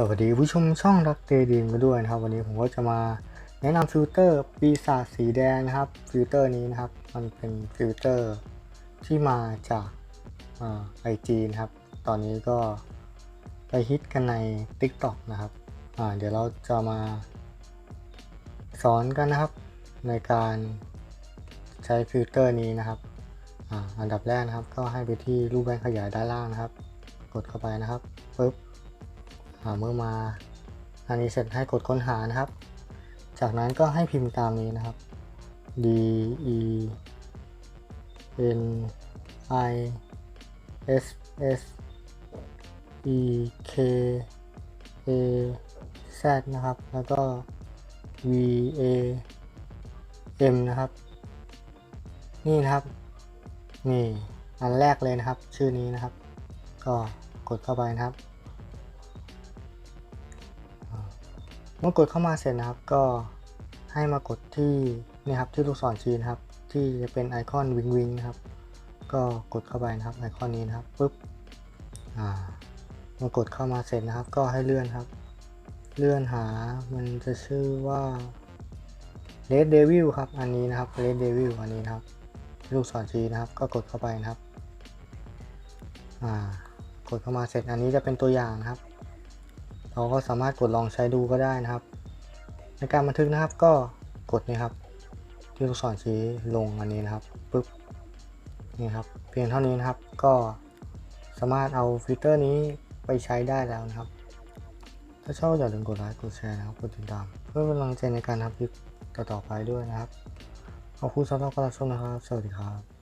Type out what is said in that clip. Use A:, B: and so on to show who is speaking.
A: สวัสดีผู้ชมช่องรักเตดีมกันด้วยนะครับ วันนี้ผมก็จะมาแนะนำฟิลเตอร์ปีศาจสีแดงนะครับฟิลเตอร์นี้นะครับ มันเป็นฟิลเตอร์ที่มาจากไอจีนะครับ ตอนนี้ก็ไปฮิตกันใน TikTok นะครับเดี๋ยวเราจะมาสอนกันนะครับในการใช้ฟิลเตอร์นี้นะครับออันดับแรกนะครับ ก็ให้ไปที่รูปแว่นขยายด้านล่างนะครับ กดเข้าไปนะครับปึ๊บ อ่าเมื่อมา อันนี้เสร็จให้กดค้นหานะครับ จากนั้นก็ให้พิมพ์ตามนี้นะครับ D E N I S S E K A Z นะครับ แล้วก็ V A M นะครับ นี่นะครับ นี่ อันแรกเลยนะครับ ชื่อนี้นะครับ ก็กดเข้าไปนะครับ เมื่อกดเข้ามาเสร็จนะครับ ก็ให้มากดที่นี่ครับที่ลูกศรชี้นะครับ ที่จะเป็นไอคอนวิงวิงนะครับ ก็กดเข้าไปนะครับไอคอนนี้นะครับปุ๊บอ่าเมื่อกดเข้ามาเสร็จนะครับ ก็ให้เลื่อนครับ เลื่อนหามันจะชื่อว่า Red Devil ครับ อันนี้นะครับ Red Devil อันนี้นะครับ ลูกศรชี้นะครับ ก็กดเข้าไปนะครับ อ่ากดเข้ามาเสร็จอันนี้จะเป็นตัวอย่างนะครับ เราก็สามารถกดลองใช้ดูก็ได้นะครับ ในการบันทึกนะครับก็กดนี่ครับ ที่ลูกศรชี้ลงอันนี้นะครับปึ๊บนี่ครับ เพียงเท่านี้นะครับก็สามารถเอาฟิลเตอร์นี้ไปใช้ได้แล้วนะครับ ถ้าชอบอย่าลืมกดไลค์กดแชร์นะครับกดติดตาม เพื่อเป็นกำลังใจในการทำคลิปต่อๆไปด้วยนะครับขอบคุณสำหรับการรับชมนะครับ สวัสดีครับ